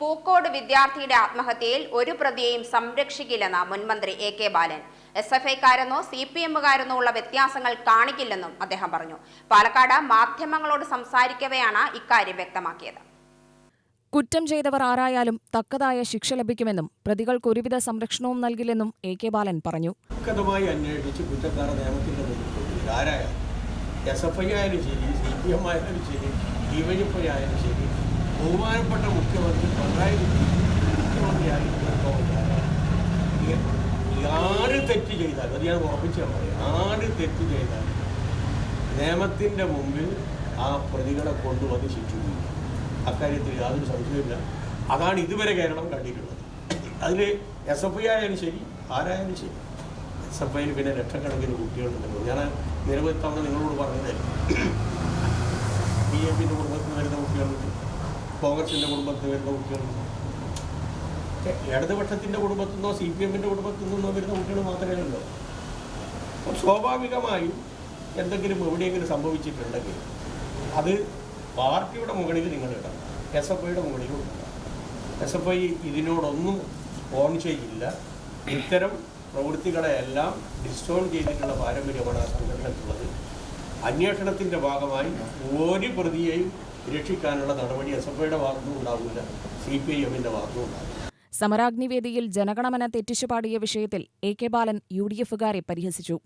പൂക്കോട് വിദ്യാർത്ഥിയുടെ ആത്മഹത്യയിൽ ഒരു പ്രതിയെയും സംരക്ഷിക്കില്ലെന്ന് മുൻമന്ത്രി A K Balan. S F ഐക്കാരെന്നോ C P എമ്മുകാരെന്നോ ഉള്ള വ്യത്യാസങ്ങൾ കാണിക്കില്ലെന്നും അദ്ദേഹം പറഞ്ഞു. പാലക്കാട് മാധ്യമങ്ങളോട് സംസാരിക്കവെയാണ് ഇക്കാര്യം വ്യക്തമാക്കിയത്. കുറ്റം ചെയ്തവർ ആരായാലും തക്കതായ ശിക്ഷ ലഭിക്കുമെന്നും പ്രതികൾക്ക് ഒരുവിധ സംരക്ഷണവും നൽകില്ലെന്നും എ കെ ബാലൻ പറഞ്ഞു. തക്കതമായി അന്വേഷിച്ച് കുറ്റക്കാരെ ആരായാലും എസ് എഫ് ഐ ആയാലും ശരി സി പി എം ആയാലും ശരി ഡിവൈഎഫ് ഐ ആയാലും ശരി ബഹുമാനപ്പെട്ട മുഖ്യമന്ത്രി പിണറായി മുഖ്യമന്ത്രിയായി ആര് തെറ്റ് ചെയ്താൽ അത് ഞാൻ ഉറപ്പിച്ചാൽ മതി ആര് തെറ്റ് ചെയ്താൽ നിയമത്തിന്റെ മുമ്പിൽ ആ പ്രതികളെ കൊണ്ടുവന്ന് ശിക്ഷിക്കും. അക്കാര്യത്തിൽ യാതൊരു സംശയമില്ല അതാണ് ഇതുവരെ കേരളം കണ്ടിട്ടുള്ളത്. അതിൽ എസ് എഫ് ഐ ആയാലും ശരി ആരായാലും ശരി. എസ് എഫ് ഐയിൽ പിന്നെ ലക്ഷക്കണക്കിന് കുട്ടികളുണ്ടല്ലോ ഞാൻ നിരവധി തവണ നിങ്ങളോട് പറഞ്ഞതല്ലേ. ബി ജെ പിന്റെ കുടുംബത്തിൽ വരുന്ന കുട്ടികളുണ്ട്. കോൺഗ്രസിന്റെ കുടുംബത്തിൽ വരുന്ന കുട്ടികളുണ്ടോ? ഇടതുപക്ഷത്തിന്റെ കുടുംബത്തിൽ നിന്നോ സി പി എമ്മിന്റെ കുടുംബത്തിൽ നിന്നോ വരുന്ന കുട്ടികൾ മാത്രമേ ഉള്ളൂ. അപ്പോൾ സ്വാഭാവികമായും എന്തെങ്കിലും എവിടെയെങ്കിലും സംഭവിച്ചിട്ടുണ്ടെങ്കിൽ അത് പാർട്ടിയുടെ മുകളിൽ നിങ്ങൾ ഇടണം. എസ് എഫ് ഐയുടെ മുകളിലും ഇടണം. എസ് എഫ് ഐ ഇതിനോടൊന്നും ഓൺ ചെയ്യില്ല. ഇത്തരം പ്രവൃത്തികളെയെല്ലാം ഡിസ്റ്റോൺ ചെയ്തിട്ടുള്ള പാരമ്പര്യമാണ് ആ സംഘടനയ്ക്കുള്ളത്. അന്വേഷണത്തിന്റെ ഭാഗമായി ഒരു പ്രതിയെയും രക്ഷിക്കാനുള്ള നടപടി എസ് എഫ് ഐയുടെ ഭാഗത്തും ഉണ്ടാവില്ല. സി പി ഐ എമ്മിന്റെ ഭാഗത്തും സമരാഗ്നിവേദിയിൽ ജനഗണമന തെറ്റിച്ചുപാടിയ വിഷയത്തിൽ A K Balan U D എഫുകാരെ പരിഹസിച്ചു.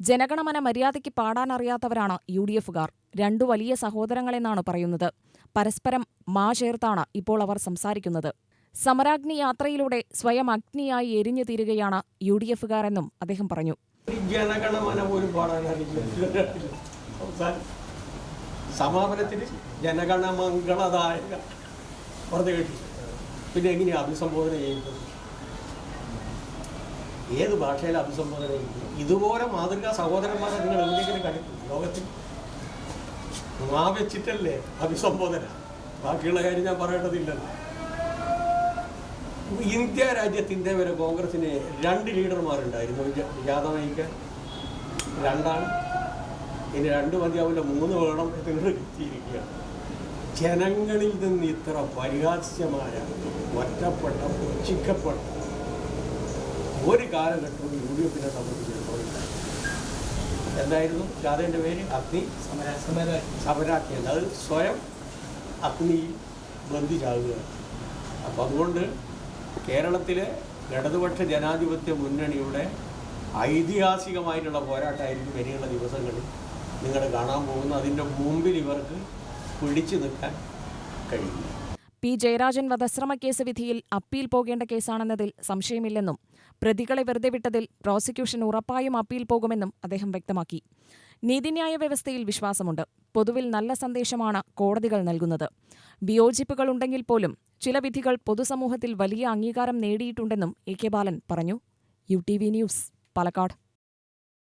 ജനഗണമന മര്യാദയ്ക്ക് പാടാനറിയാത്തവരാണ് യു ഡി എഫുകാർ. രണ്ടു വലിയ സഹോദരങ്ങളെന്നാണ് പറയുന്നത്. പരസ്പരം മാ ചേർത്താണ് ഇപ്പോൾ അവർ സംസാരിക്കുന്നത്. സമരാഗ്നി യാത്രയിലൂടെ സ്വയം അഗ്നിയായി എരിഞ്ഞു തീരുകയാണ് യു ഡി എഫുകാരെന്നും അദ്ദേഹം പറഞ്ഞു. ജനഗണമന പോലും പാടാൻ അറിയില്ല. സമാപനത്തിന് ജനഗണമംഗളദായക വെറുതെ കേട്ടു. പിന്നെ എങ്ങനെയാണ് അഭിസംബോധന ചെയ്യുന്നത്? ഏത് ഭാഷയിൽ അഭിസംബോധന ചെയ്യുന്നത്? ഇതുപോലെ മാതൃകാ സഹോദരന്മാരെ നിങ്ങൾ എവിടെയെങ്കിലും കണ്ടിട്ടുണ്ട് ലോകത്തിൽ മാ വെച്ചിട്ടല്ലേ അഭിസംബോധന? ബാക്കിയുള്ള കാര്യം ഞാൻ പറയേണ്ടതില്ലല്ലോ. ഇന്ത്യ രാജ്യത്തിന്റെ വരെ കോൺഗ്രസിന് രണ്ട് ലീഡർമാരുണ്ടായിരുന്നു. യാദവ് നയിക്കാൻ രണ്ടാണ്. ഇനി രണ്ട് മതിയാവില്ല മൂന്ന് വേണം നിങ്ങൾ ജനങ്ങളിൽ നിന്ന് ഇത്ര പരിഹാസ്യമായ ഒറ്റപ്പെട്ട പുച്ഛിക്കപ്പെട്ട ഒരു കാലഘട്ടവും യു ഡി എഫിനെ സംബന്ധിച്ചിടത്തോളം. എന്തായിരുന്നു? ജാഥേന്റെ പേര്? അഗ്നി. സമരാക്കിയത് അത് സ്വയം അഗ്നിയിൽ ബന്ധിച്ചാകുകയാണ്. അപ്പം അതുകൊണ്ട് കേരളത്തിലെ ഇടതുപക്ഷ ജനാധിപത്യ മുന്നണിയുടെ ഐതിഹാസികമായിട്ടുള്ള പോരാട്ടമായിരിക്കും ഇനിയുള്ള ദിവസങ്ങളിൽ നിങ്ങൾ കാണാൻ പോകുന്നത്. അതിന്റെ മുമ്പിൽ ഇവർക്ക് പിടിച്ചു നിൽക്കാൻ കഴിയില്ല. പി. ജയരാജൻ വധശ്രമക്കേസ് വിധിയിൽ അപ്പീൽ പോകേണ്ട കേസാണെന്നതിൽ സംശയമില്ലെന്നും പ്രതികളെ വെറുതെ വിട്ടതിൽ പ്രോസിക്യൂഷൻ ഉറപ്പായും അപ്പീൽ പോകുമെന്നും അദ്ദേഹം വ്യക്തമാക്കി. നീതിന്യായ വ്യവസ്ഥയിൽ വിശ്വാസമുണ്ട്. പൊതുവിൽ നല്ല സന്ദേശമാണ് കോടതികൾ നൽകുന്നത്. വിയോജിപ്പുകളുണ്ടെങ്കിൽ പോലും ചില വിധികൾ പൊതുസമൂഹത്തിൽ വലിയ അംഗീകാരം നേടിയിട്ടുണ്ടെന്നും എ കെ ബാലൻ പറഞ്ഞു. U T V news Palakkad.